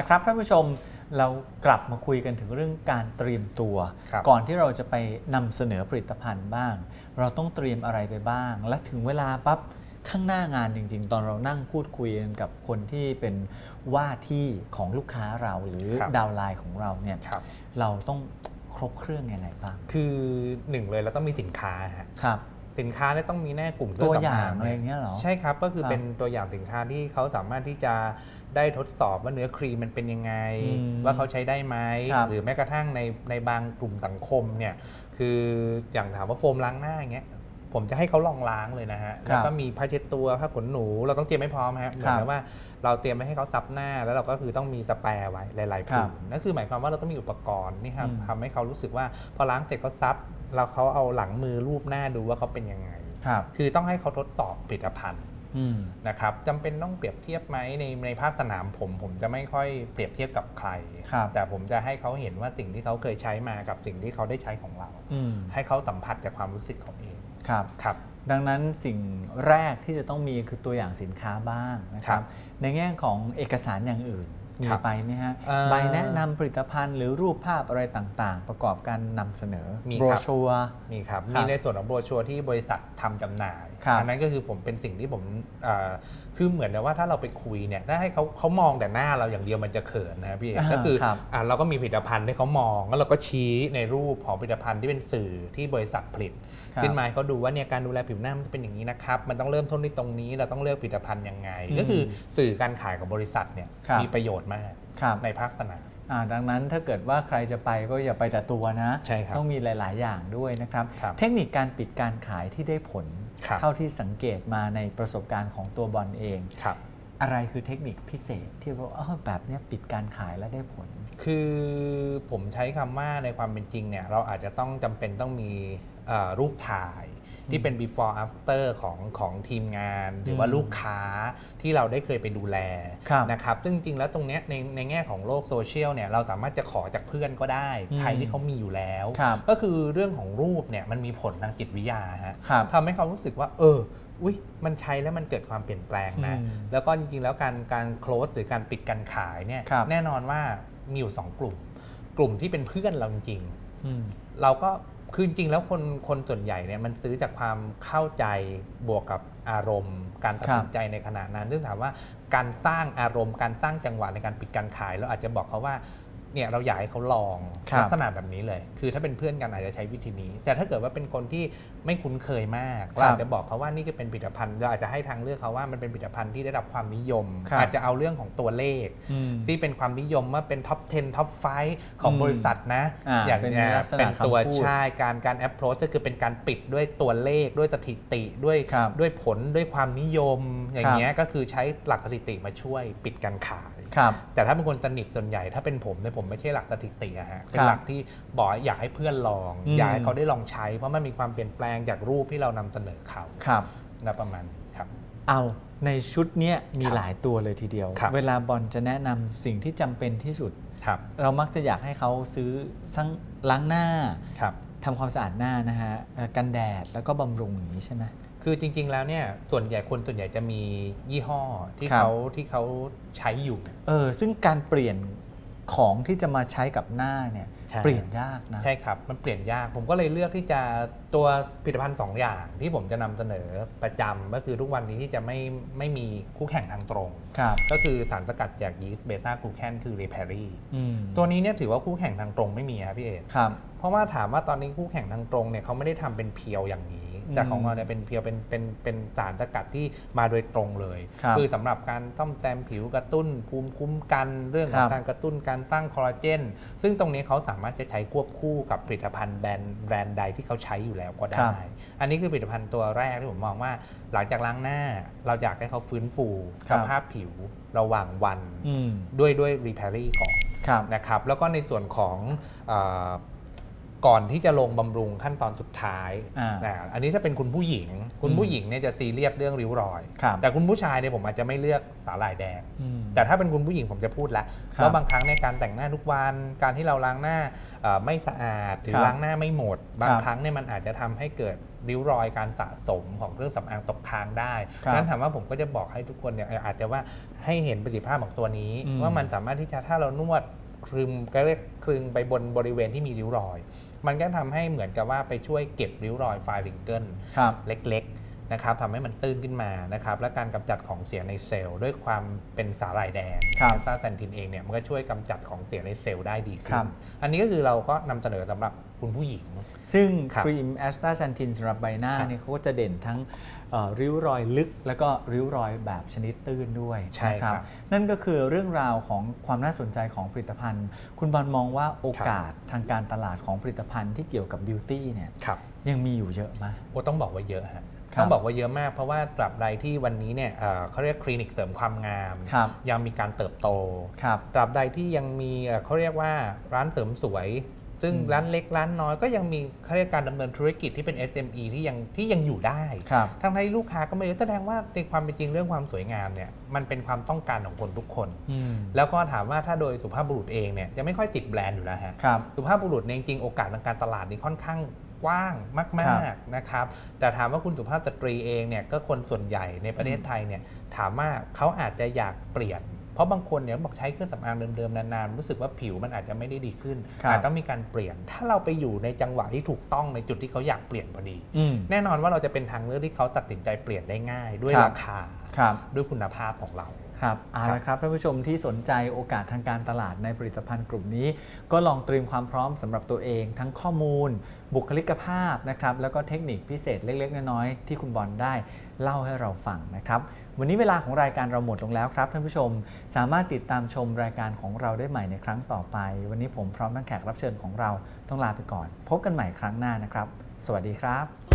ละครับท่านผู้ชมเรากลับมาคุยกันถึงเรื่องการเตรียมตัวครับก่อนที่เราจะไปนำเสนอผลิตภัณฑ์บ้าง เราต้องเตรียมอะไรไปบ้าง และถึงเวลาปั๊บข้างหน้างานจริง ๆ ตอนเรานั่งพูดคุยกันกับคนที่เป็นว่าที่ของลูกค้าเราหรือครับดาวน์ไลน์ของเราเนี่ยครับเราต้องครบเครื่องยังไงบ้าง คือหนึ่งเลยเราต้องมีสินค้าฮะครับ สินค้าเนี่ยต้องมีแน่กลุ่มเคตัรื่วองอย่าสำงอางอะไรอย่างเงี้ยเหรอ ใช่ครับ ก็คือครับเป็นตัวอย่างสินค้าที่เขาสามารถที่จะได้ทดสอบว่าเนื้อครีมมันเป็นยังไง อืมว่าเขาใช้ได้ไหมครับหรือแม้กระทั่งในในบางกลุ่มสังคมเนี่ยคืออย่างถามว่าโฟมล้างหน้าอย่างเงี้ย ผมจะให้เขาลองล้างเลยนะฮะครับแล้วก็มีผ้าเช็ดตัวผ้าขนหนู เราต้องเตรียมให้พร้อมฮะ เหมือนกับว่าเราเตรียมไว้ให้เขาซับหน้า แล้วเราก็คือต้องมีสแปร์ไว้หลายๆครัผืบนนั่นคือหมายความว่าเราต้องมีอุปกรณ์นี่ครับอืมทำให้เขารู้สึกว่าพอล้างเสร็จเขาซับแล้วเขาเอาหลังมือรูปหน้าดูว่าเขาเป็นยังไงครับคือต้องให้เขาทดสอบผลิตภัณฑ์อืม นะครับจำเป็นต้องเปรียบเทียบไหมในในภาคสนามผม ผมจะไม่ค่อยเปรียบเทียบกับใครครับแต่ผมจะให้เขาเห็นว่าสิ่งที่เขาเคยใช้มากับสิ่งที่เขาได้ใช้ของเราอืมให้เขาสัมผัสกับความรู้สึกของเองครับครับ ดังนั้นสิ่งแรกที่จะต้องมีคือตัวอย่างสินค้าบ้างนะคครัรับบในแง่ของเอกสารอย่างอื่นมีครับไปไหมฮะเอ่อใบแนะนำผลิตภัณฑ์หรือรูปภาพอะไรต่างๆ ประกอบการนำเสนอมีโบรครับชัวร์มีครับครัมีบในส่วนของโบรชัวร์ที่บริษัททำจำหน่ายครับ อันั้นก็คือผมเป็นสิ่งที่ผมอ่าคือเหมือนกับว่าถ้าเราไปคุยเนี่ยถ้าให้เขาเขามองแต่หน้าเราอย่างเดียวมันจะเขินนะพี่เอกอ่าก็คือครับอ่าเราก็มีผลิตภัณฑ์ให้เขามอง แล้วเราก็ชี้ในรูปของผลิตภัณฑ์ที่เป็นสื่อที่บริษัทผลิตครับขึ้นมาให้เขาดูว่าเนี่ยการดูแลผิวหน้ามันจะเป็นอย่างนี้นะครับมันต้องเริ่มต้นที่ตรงนี้เราต้องเลือกผลิตภัณฑ์ยังไงอืมก็คือสื่อการขายของบริษัทเนี่ยครับมีประโยชน์มากครับในภาคสนามอ่า ดังนั้นถ้าเกิดว่าใครจะไปก็อย่าไปแต่ตัวนะใช่ครับต้องมีหลาย ๆ อย่างด้วยนะครับครับเทคนิคการปิดการขายที่ได้ผลครับเท่าที่สังเกตมาในประสบการณ์ของตัวบอลเองครับอะไรคือเทคนิคพิเศษที่ว่าอ้าวแบบเนี้ยปิดการขายแล้วได้ผล คือผมใช้คำว่าในความเป็นจริงเนี่ยเราอาจจะต้องจำเป็นต้องมีเอ่อรูปถ่าย ที่เป็น before after ของของทีมงาน หรือว่าอืมลูกค้าที่เราได้เคยไปดูแลครับนะครับซึ่งจริงๆแล้วตรงเนี้ยในในแง่ของโลกโซเชียลเนี่ยเราสามารถจะขอจากเพื่อนก็ได้อืมใครที่เขามีอยู่แล้วครับก็คือเรื่องของรูปเนี่ยมันมีผลทางจิตวิทยาฮะครับทำให้เขารู้สึกว่า เอออุ้ยมันใช้แล้วมันเกิดความเปลี่ยนแปลงนะอืมแล้วก็จริงๆ แล้วการการ close หรือการปิดการขายเนี่ยครับแน่นอนว่ามีอยู่ 2 กลุ่ม กลุ่มที่เป็นเพื่อนเราจริงอืมๆเราก็ คือจริงแล้วคนคนส่วนใหญ่เนี่ยมันซื้อจากความเข้าใจบวกกับอารมณ์ การตัดสินใจในขณะนั้นซึ่งถามว่าการสร้างอารมณ์การสร้างจังหวะในการปิดการขายเราอาจจะบอกเขาว่า เนี่ยเราอยากให้เขาลองครับ ลัษณะแบบนี้เลย คือถ้าเป็นเพื่อนกันอาจจะใช้วิธีนี้ แต่ถ้าเกิดว่าเป็นคนที่ไม่คุ้นเคยมากเราอาจจะบอกเขาว่านี่ก็เป็นผลิตภัณฑ์เราอาจจะให้ทางเลือกเขาว่ามันเป็นผลิตภัณฑ์ที่ได้รับความนิยม ครับ อาจจะเอาเรื่องของตัวเลข อืม ที่เป็นความนิยมว่าเป็นท็อป 10 ท็อป 5 ของอืมบริษัทนะอ่าอย่างเป็นเนี้ยลักษณะเป็นตัวคำพูดใช่การการแอปโพสก็คือเป็นการปิดด้วยตัวเลขด้วยสถิติด้วยครับด้วยผลด้วยความนิยม อย่างเงี้ยก็คือใช้หลักสถิติมาช่วยปิดการขายครับ แต่ถ้าเป็นคนสนิทส่วนใหญ่ถ้าเป็นผมเนี่ยผมไม่ใช่หลักสถิติอะฮะเป็นครับหลักที่บอกอยากให้เพื่อนลองอืมอยากให้เขาได้ลองใช้ เพราะมันมีความเปลี่ยนแปลงจากรูปที่เรานำเสนอเขาครับนะประมาณนี้ครับ เอาในชุดเนี้ยมีครับหลายตัวเลยทีเดียวครับเวลาบอลจะแนะนำสิ่งที่จำเป็นที่สุดครับเรามักจะอยากให้เขาซื้อซังล้างหน้าครับทำความสะอาดหน้านะฮะเอ่อกันแดดแล้วก็บำรุงอย่างนี้ใช่ไหม คือจริง ๆ แล้วเนี่ยส่วนใหญ่คนส่วนใหญ่จะมียี่ห้อที่ครับ เขาที่เขาใช้อยู่ เออซึ่งการเปลี่ยนของที่จะมาใช้กับหน้าเนี่ยใช่ เปลี่ยนยากนะ ใช่ครับ มันเปลี่ยนยาก ผมก็เลยเลือกที่จะตัวผลิตภัณฑ์ 2 อย่างที่ผมจะนำเสนอประจำก็คือทุกวันนี้ที่จะไม่ไม่มีคู่แข่งทางตรง ครับ ก็คือสารสกัดจากยีสต์เบต้ากลูแคนคือเร p พ r รี่อืมตัวนี้เนี่ยถือว่าคู่แข่งทางตรงไม่มีครับพี่เอกครับ เพราะว่าถามว่าตอนนี้คู่แข่งทางตรงเนี่ยเขาไม่ได้ทำเป็นเพียวอย่างนี้ แต่ของเราเนี่ยเป็นเพียวเป็นเป็นเป็นสารสกัดที่มาโดยตรงเลยครับอสำหรับการต้อมแต้มผิวกระตุ้นภูมิคุ้มกันเรื่องขคอรังบการกระตุ้นการตั้งคอลลาเจนซึ่งตรงนี้เขาสามารถจะใช้ควบคู่กับผลิตภัณฑ์แบรนด์แบรนด์ใดที่เขาใช้อยู่แล้วก็ครัได้บอันนี้คือผลิตภัณฑ์ตัวแรกที่ผมมองว่า หลังจากล้างหน้า เราอยากให้เขาฟื้นฟูครัสบภาพผิวระหว่างวันอืมด้วยด้วยรี p พ r รี่ก่อนครับนะครับแล้วก็ในส่วนของเออ ก่อนที่จะลงบำรุงขั้นตอนสุดท้ายอ่านะอันนี้ถ้าเป็นคุณผู้หญิง คุณอืมผู้หญิงเนี่ยจะซีเรียสเรื่องริ้วรอยครับแต่คุณผู้ชายเนี่ยผมอาจจะไม่เลือกสาหร่ายแดงอืมแต่ถ้าเป็นคุณผู้หญิงผมจะพูดแล้วครับว่าบางครั้งในยการแต่งหน้าทุกวัน การที่เราล้างหน้าเอ่อไม่สะอาดหรือครับล้างหน้าไม่หมด บางครับครั้งเนี่ยมันอาจจะทำให้เกิดริ้วรอยการสะสมของเครื่องสำอางตกค้างได้ครับนั้นถามว่าผมก็จะบอกให้ทุกคนเนี่ยเอ่ออาจจะว่าให้เห็นประสิทธิภาพของตัวนี้อืมว่ามันสามารถที่จะถ้าเรานวดคลึมก็เรียกคลึงไปบนบริเวณที่มีริ้วรอย มันก็ทำให้เหมือนกับว่าไปช่วยเก็บริ้วรอยไฟริงเกิลครับเล็กๆ นะครับทำให้มันตื้นขึ้นมานะครับและการกำจัดของเสียในเซลล์ด้วยความเป็นสาหร่ายแดงครับแอสตาแซนทินเองเนี่ยมันก็ช่วยกำจัดของเสียในเซลล์ได้ดีคขึ้รันบอันนี้ก็คือเราก็นำเสนอสำหรับคุณผู้หญิง ซึ่งครับครีมแอสตาแซนทินสำหรับใบหน้าครับเนี่ยเขาก็จะเด่นทั้งเอ่อริ้วรอยลึก แล้วก็ริ้วรอยแบบชนิดตื้นด้วยใช่นะครับ นั่นก็คือเรื่องราวของความน่าสนใจของผลิตภัณฑ์ คุณบอลมองว่าโอกาสทางการตลาดของผลิตภัณฑ์ที่เกี่ยวกับบิวตี้เนี่ยครับ ยังมีอยู่เยอะไหมโอ้ต้องบอกว่าเยอะฮะครับต้องบอกว่าเยอะมากเพราะว่าตราบใดที่วันนี้เนี่ยเอ่อเขาเรียกคลินิกเสริมความงามครับยังมีการเติบโตครับตราบใดที่ยังมีเอ่อเขาเรียกว่าร้านเสริมสวย ซึ่งอืมร้านเล็กร้านน้อยก็ยังมีเขาเรียกการดำเนินธุรกิจที่เป็น SME ที่ยังที่ยังอยู่ได้ครับทั้งที่ลูกค้าก็ไม่เยอะแสดงว่าในความเป็นจริงเรื่องความสวยงามเนี่ยมันเป็นความต้องการของคนทุกคนอืมแล้วก็ถามว่าถ้าโดยสุภาพบุรุษเองเนี่ยจะไม่ค่อยติดแบรนด์อยู่แล้วฮะครับสุภาพบุรุษเนี่ยจริงๆโอกาสทางการตลาดนี่ค่อนข้าง กว้างมากๆนะครับ แต่ถามว่าคุณสุภาพสตรีเองเนี่ยก็คนส่วนใหญ่ในประเทศไทยเนี่ยถามว่าเขาอาจจะอยากเปลี่ยน เพราะบางคนเนี่ยบอกใช้เครื่องสำอางเดิมๆนานๆรู้สึกว่าผิวมันอาจจะไม่ได้ดีขึ้นครับอาจต้องมีการเปลี่ยน ถ้าเราไปอยู่ในจังหวะที่ถูกต้องในจุดที่เขาอยากเปลี่ยนพอดีอืมแน่นอนว่าเราจะเป็นทางเลือกที่เขาตัดสินใจเปลี่ยนได้ง่าย ด้วยครับราคาครับด้วยคุณภาพของเรา ครับเอาครับละครับท่านผู้ชมที่สนใจโอกาสทางการตลาดในผลิตภัณฑ์กลุ่มนี้ ก็ลองเตรียมความพร้อมสำหรับตัวเอง ทั้งข้อมูล บุคลิกภาพนะครับแล้วก็เทคนิคพิเศษเล็ก ๆ น้อยๆที่คุณบอลได้เล่าให้เราฟังนะครับวันนี้เวลาของรายการเราหมดลงแล้วครับท่านผู้ชม สามารถติดตามชมรายการของเราได้ใหม่ในครั้งต่อไป วันนี้ผมพร้อมทั้งแขกรับเชิญของเราต้องลาไปก่อน พบกันใหม่ครั้งหน้านะครับ สวัสดีครับ